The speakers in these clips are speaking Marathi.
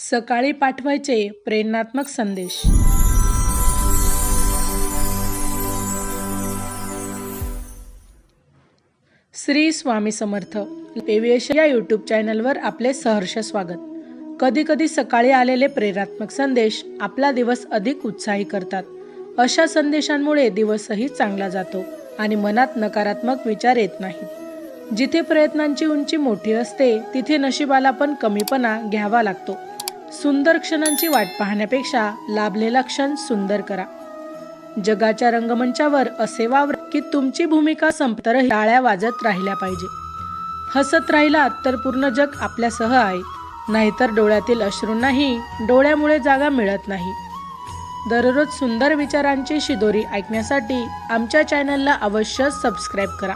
सकाळी पाठवायचे प्रेरणात्मक संदेश. श्री स्वामी समर्थ एव्हिएशन या यूट्यूब चॅनलवर आपले सहर्ष स्वागत. कधी कधी सकाळी आलेले प्रेरणात्मक संदेश आपला दिवस अधिक उत्साही करतात. अशा संदेशांमुळे दिवसही चांगला जातो आणि मनात नकारात्मक विचार येत नाहीत. जिथे प्रयत्नांची उंची मोठी असते तिथे नशिबाला पण कमीपणा घ्यावा लागतो. सुंदर क्षणांची वाट पाहण्यापेक्षा लाभलेला क्षण सुंदर करा. जगाच्या रंगमंचावर असे वावर की तुमची भूमिका संपतर टाळ्या वाजत राहिल्या पाहिजे. हसत राहिलात तर पूर्ण जग आपल्यासह आहे नाहीतर डोळ्यातील अश्रूंनाही डोळ्यामुळे जागा मिळत नाही. दररोज सुंदर विचारांची शिदोरी ऐकण्यासाठी आमच्या चॅनलला अवश्य सबस्क्राईब करा.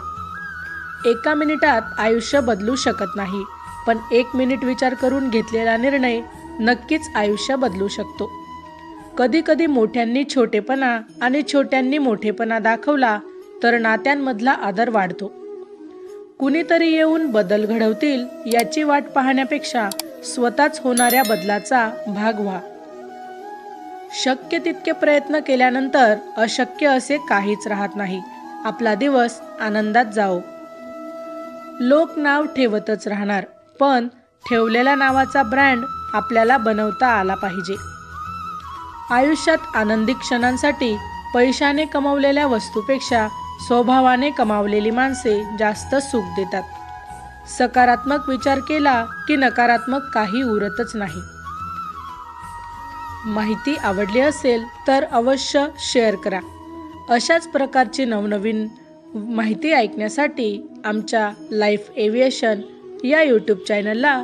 एका मिनिटात आयुष्य बदलू शकत नाही पण एक मिनिट विचार करून घेतलेला निर्णय नक्कीच आयुष्य बदलू शकतो. कधी कधी मोठ्यांनी छोटेपणा आणि छोट्यांनी मोठेपणा दाखवला तर नात्यांमधला आदर वाढतो. कुणीतरी येऊन बदल घडवतील याची वाट पाहण्यापेक्षा स्वतःच होणाऱ्या बदलाचा भाग व्हा. शक्य तितके प्रयत्न केल्यानंतर अशक्य असे काहीच राहत नाही. आपला दिवस आनंदात जाओ लोक नाव ठेवतच राहणार पण ठेवलेल्या नावाचा ब्रँड आपल्याला बनवता आला पाहिजे. आयुष्यात आनंदी क्षणांसाठी पैशाने कमवलेल्या वस्तूपेक्षा स्वभावाने कमावलेली माणसे जास्त सुख देतात. सकारात्मक विचार केला की नकारात्मक काही उरतच नाही. माहिती आवडली असेल तर अवश्य शेअर करा. अशाच प्रकारची नवनवीन माहिती ऐकण्यासाठी आमच्या लाईफ एव्हिएशन या यूट्यूब चॅनलला